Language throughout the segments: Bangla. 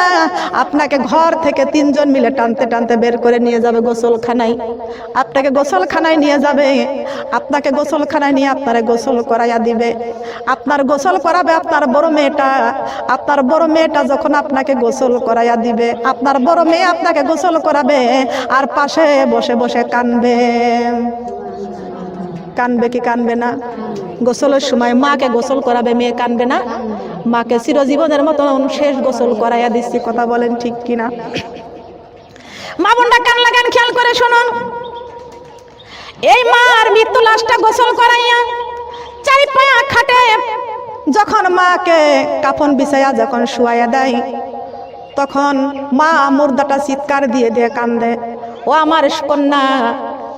না। আপনাকে ঘর থেকে তিনজন মিলে টানতে টানতে বের করে নিয়ে যাবে গোসলখানায়। আপনাকে গোসলখানায় নিয়ে যাবে। আপনাকে গোসলখানায় নিয়ে আপনারা গোসল করাইয়া দিবে। আপনার গোসল করাবে আপনার বড় মেয়েটা। আপনার বড় মেয়েটা যখন আপনাকে গোসল করাইয়া দিবে, আপনার বড় মেয়ে আপনাকে গোসল করাবে আর পাশে বসে বসে কানবে। কানবে কি কানবে না? গোসলের সময় মাকে গোসল করাবে, মেয়ে কানবে না। মাকে চিরজীবনের মতন শেষ গোসল করাইয়া দিচ্ছি, কথা বলেন ঠিক কিনা? মা বোনটা কান লাগান, খেয়াল করে শুনুন। এই মার মৃত্যু লাশটা গোসল করাইয়া চারি পায়া খাটে যখন মাকে কাফন বিছাইয়া যখন শুয়াইয়া দেয়, তখন মা মুর্দাটা চিৎকার দিয়ে দিয়ে কান্দে, ও আমার কন্যা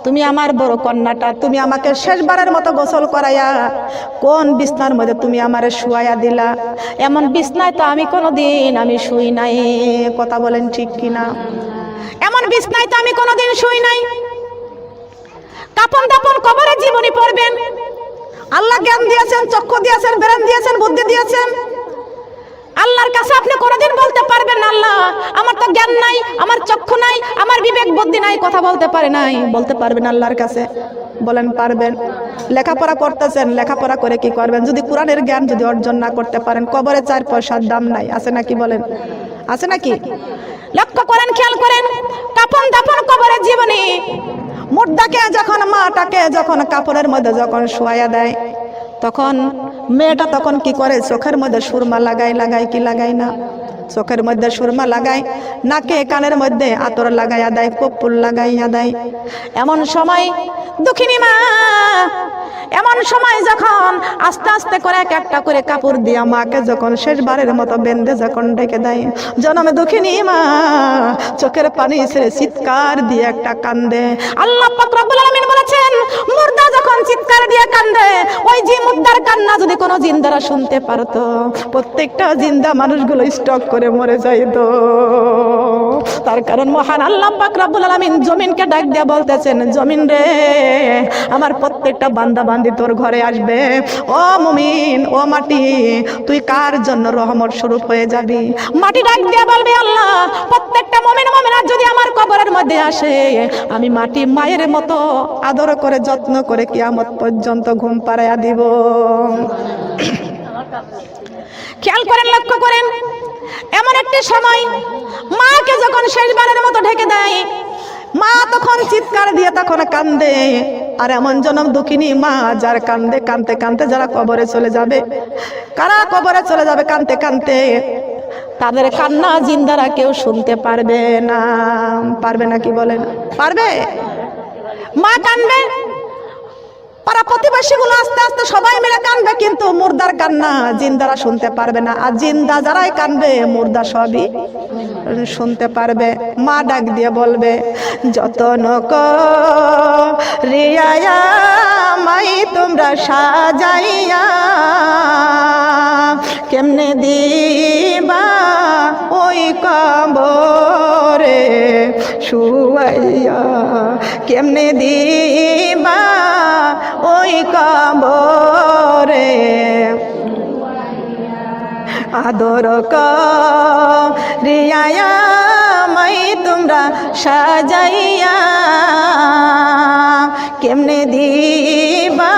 তুমি আমার বড় কন্যাটা, তুমি আমাকে শেষবারের মতো গোসল করাইয়া কোন বিছনার মধ্যে তুমি আমারে শুয়াইয়া দিলা? এমন বিছনায় তো আমি কোনোদিন আমি শুই নাই। কথা বলেন ঠিক কিনা? এমন বিছনায় তো আমি কোনোদিন শুই নাই। কাপন দাপন কবরে জীবনী পড়বেন। আল্লাহ জ্ঞান দিয়েছেন, চক্ষু দিয়েছেন, ব্রেন দিয়েছেন, বুদ্ধি দিয়েছেন। আল্লাহর কাছে আপনি কোনোদিন বলতে পারবেন না, আল্লাহ। আমার তো জ্ঞান নাই, আমার চক্ষু নাই, আমার বিবেক বুদ্ধি নাই, কথা বলতে পারে নাই। বলতে পারবেন আল্লাহর কাছে। বলেন, পারবেন। লেখাপড়া করতেছেন, লেখাপড়া করে কি করবেন? যদি কোরআনের জ্ঞান যদি অর্জন না করতে পারেন, কবরে চার পয়সার দাম নাই। আছে নাকি বলেন? আছে নাকি? লক্ষ্য করেন, খেয়াল করেন, কাপন দাপন কবরের জীবনে। মুর্দাকে যখন, মাটাকে যখন কাপড়ের মধ্যে যখন শোয়া দেয়, তখন মেয়েটা তখন কি করে? চোখের মধ্যে সুরমা লাগায় লাগায় কি লাগায় না? চোখের মধ্যে সুরমা লাগায়, নাকে কানের মধ্যে আতর লাগাইয়া দেয় কপুর লাগাইয়া দেয় এমন সময়, দুঃখিনী মা এমন সময় যখন আস্তে আস্তে করে এক একটা করে কাপড় দিয়া মাকে যখন শেষবারের মতো বেঁধে যখন ডেকে দেয়, জনমে দুঃখিনী মা, চোখের পানি ছেড়ে চিৎকার দিয়ে একটা কান্দে। আল্লাহ রব্বুল বলেছেন, মুর্দা যখন চিৎকার দিয়ে কান্দে, ওই যে মুর্দার কান্না যদি কোনো জিন্দারা শুনতে পারতো, প্রত্যেকটা জিন্দা মানুষগুলো স্টক করে মরে যাইতো। তার কারণ মহান আল্লাহ পাক রব্বুল আলামিন জমিনকে ডাক দিয়ে বলতেছেন, জমিন রে, আমার প্রত্যেকটা বান্দা বান্দি তোর ঘরে আসবে। ও মুমিন, ও মাটি, তুই কার জন্য রহমত স্বরূপ হয়ে যাবি? মাটি ডাক দিয়ে বলবে, আল্লাহ, প্রত্যেকটা মুমিন মুমিনা যদি আমার কবরের মধ্যে আসে, আমি মাটি মায়ের মতো আদর করে, যত্ন করে কিয়ামত পর্যন্ত ঘুম পাড়াইয়া দিব। খেয়াল করেন, লক্ষ্য করেন, এমন একটি সময় মাকে যখন শেষবারের মতো ঢেকে দেয়, মা তখন চিৎকার দিয়ে তখন কান্দে। আর এমন জনম দুঃখিনী মা যার কান্দে কানতে কানতে যারা কবরে চলে যাবে। কারা কবরে চলে যাবে কানতে কানতে তাদের কান্না জিন্দারা কেউ শুনতে পারবে না। পারবে না কি বলেন? পারবে? মা কানবে? পাড়া প্রতিবেশী গুলো আস্তে আস্তে সবাই মিলে কানবে, কিন্তু মুর্দার কান্না জিন্দারা শুনতে পারবে না। আর জিন্দা যারাই কানবে, মুর্দা সবই শুনতে পারবে। মা ডাক দিয়ে বলবে, যতন রিয়া মাই তোমরা সাজাইয়া, কেমনে দিবা ওই কবরে শুয়াইয়া, কেমনে দিবা কবরে আদর রিয়া মাই তোমরা সাজাইয়া। কেমনে দিবা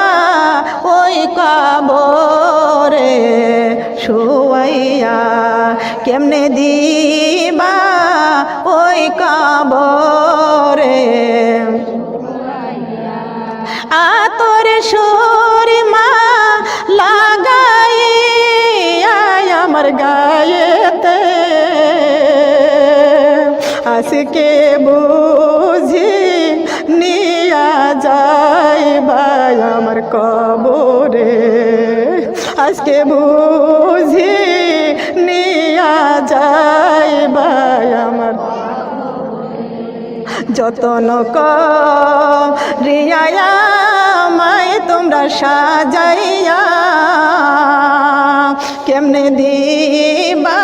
ওই কবরে শুয়াইয়া। কেমনে দিবা ওই কবরে আতর সুরমা লাগাই আমার গায়েতে। আজকে বুঝি নিয়া যায় ভাই আমার কবরে। আজকে বুঝি নিয়া যাই ভাই আমার যতন রিয়া মাই তোমরা সাজাইয়া কেমনে দিবা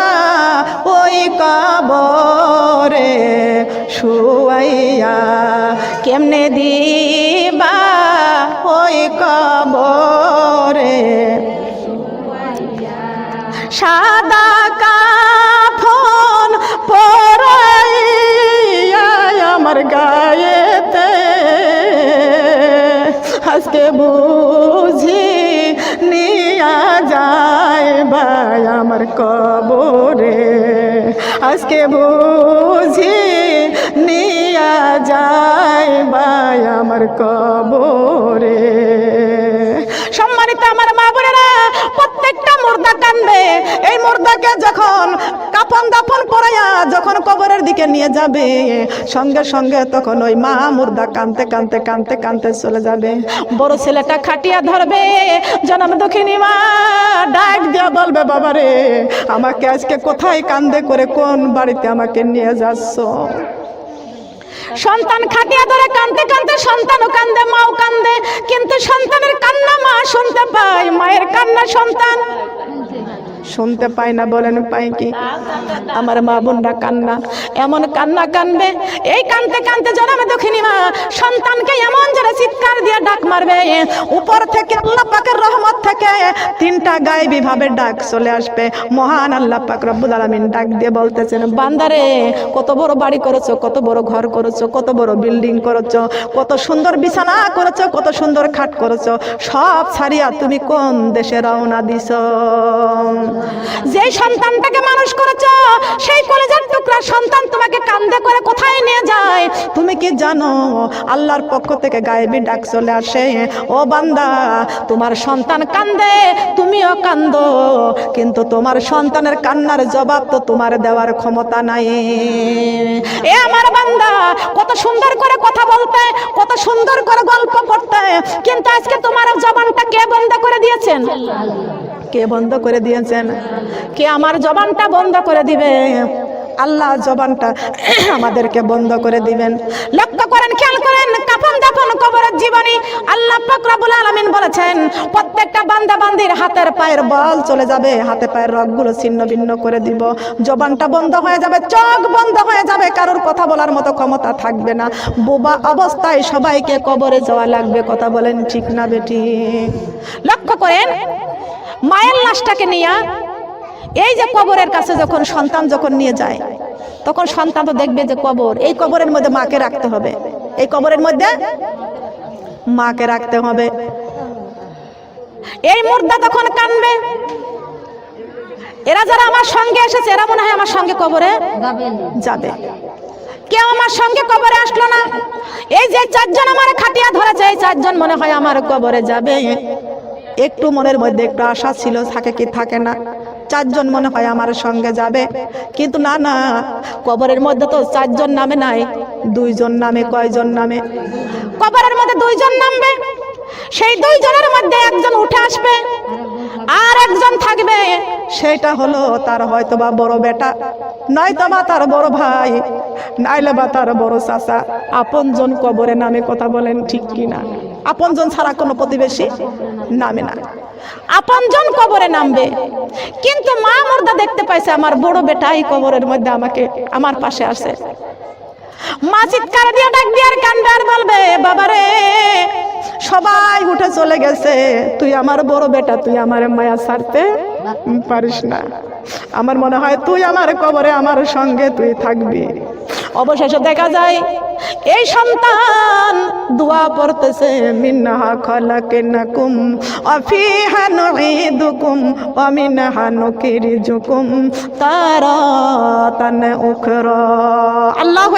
ওই কবরে শুয়াইয়া? কেমনে দিবা ওই কবরে সাদা কাফন পরাইয়া আমার গা আজকে বুঝি নিয়া যায় ভাই আমার কবরে। আজকে বুঝি নিয়া যায় ভাই আমার কবরে সম্মানিত আমার মা বোনেরা প্রত্যেকটা মুর্দা কান্দবে এই মুর্দাকে যখন কাপন দাপন পরাইয়া যখন কবরের দিকে নিয়ে যাবে, সঙ্গে সঙ্গে তখন ওই মা মুর্দা কানতে কানতে কানতে কানতে চলে যাবে। বড় ছেলেটা খাটিয়া ধরবে, জনম দক্ষিণী মা, ডাক দিয়া বলবে, বাবারে, আমাকে আজকে কোথায় কান্দে করে, কোন বাড়িতে আমাকে নিয়ে যাচ্ছ? সন্তান খাটিয়া ধরে কানতে কানতে সন্তানও কান্দে মাও কান্দে কিন্তু সন্তানের কান্না মা শুনতে পায়, মায়ের কান্না সন্তান। শুনতে পায় না বলেন পাই কি? আমার মা বোনরা কান্না, এমন কান্না কানবে এই কানতে কানতে জন্মে দক্ষিণী মা, সন্তানকে এমন জোরে চিৎকার দিয়ে ডাক মারবে। উপর থেকে আল্লাহ পাকের রহমত থেকে তিনটা গায়েবী ভাবে ডাক চলে আসবে। মহান আল্লাহ পাক রব্বুল আলামিন ডাক দিয়ে বলতেছেন, বান্দারে, কত বড় বাড়ি করেছ, কত বড় ঘর করেছ, কত বড় বিল্ডিং করেছ, কত সুন্দর বিছানা করেছ, কত সুন্দর খাট করেছ, সব ছাড়িয়া তুমি কোন দেশে রওনা দিছ? যেই সন্তানটাকে মানুষ করেছ, সেই কলেজের টুকরা সন্তান তোমাকে কান্দে করে কোথায় নিয়ে যায়? তুমি কি জানো, আল্লাহর পক্ষ থেকে গায়েবি ডাক চলে আসে। ও বান্দা, তোমার সন্তান কান্দে, তুমিও কান্দো। কিন্তু তোমার সন্তানের কান্নার জবাব তো তোমার দেওয়ার ক্ষমতা নাই। এ আমার বান্দা, কত সুন্দর করে কথা বলতে, কত সুন্দর করে গল্প করতে, কিন্তু আজকে তোমার জবানটা কে বন্ধ করে দিয়েছেন? কে বন্ধ করে দিয়েছেন? কে আমার জবানটা বন্ধ করে দিবে? আল্লাহ জবানটা আমাদেরকে বন্ধ করে দিবেন। লক্ষ্য করেন কাফন দাফন কবরের জীবনী আল্লাহ পাক রব্বুল আলামিন বলেছেন, প্রত্যেকটা বান্দা বান্দির হাতের পায়ের বল চলে যাবে, হাতে পায়ের রগগুলো ছিন্ন ভিন্ন করে দিব। জবানটা বন্ধ হয়ে যাবে, চোখ বন্ধ হয়ে যাবে, কারোর কথা বলার মতো ক্ষমতা থাকবে না। বোবা অবস্থায় সবাইকে কবরে যাওয়া লাগবে, কথা বলেন ঠিক না বেটি? লক্ষ্য করেন, মায়ের লাশটাকে নিয়ে এই যে কবরের কাছে যখন সন্তান যখন নিয়ে যায়, তখন সন্তান তো দেখবে যে কবর, এই কবরের মধ্যে মাকে রাখতে হবে। এই কবরের মধ্যে মাকে রাখতে হবে। এই মুর্দা তখন কানবে। এরা যারা আমার সঙ্গে এসেছে, এরা মনে হয় আমার সঙ্গে কবরে যাবে। কেউ আমার সঙ্গে কবরে আসলো না। এই যে চারজন আমার খাটিয়া ধরেছে, এই চারজন মনে হয় আমার কবরে যাবে। একটু মনের মধ্যে একটু আশা ছিল, থাকে কি থাকে না। চারজন মনে হয় আমার সঙ্গে যাবে। কিন্তু না না, কবরের মধ্যে তো চারজন নামে নাই। দুইজন নামে কয়জন নামে? কবরের মধ্যে দুইজন নামবে। সেই দুইজনের মধ্যে একজন উঠে আসবে আর একজন থাকবে। সেটা হলো তার হয়তো বা বড় বেটা নয়তো বা তার বড় ভাই নাইলে বা তার বড় চাচা। আপনজন কবরে নামে কথা বলেন ঠিক কি না? আপনজন ছাড়া কোনো প্রতিবেশী নামে না। আপনজন কবরে নামবে। কিন্তু মা মুর্দা দেখতে পাইছে আমার বড় বেটা এই কবরের মধ্যে আমাকে আমার পাশে আসে মা চিৎকার দিয়ে ডাক দিয়ে আর কান্দে আর বলবে বাবারে, সবাই উঠে চলে গেছে। তুই আমার বড় বেটা, তুই আমার মায়া ছাড়তে পারিস না। আমার মনে হয় তুই আমার কবরে, আমার সঙ্গে তুই থাকবি। অবশেষে দেখা যায়, এই সন্তান দোয়া পড়তেছে মিন্নাহা খালাকনাকুম অফিহা নুঈদুকুম ওয়া মিনহা নুখরিজুকুম তারাতান উখরা। আল্লাহু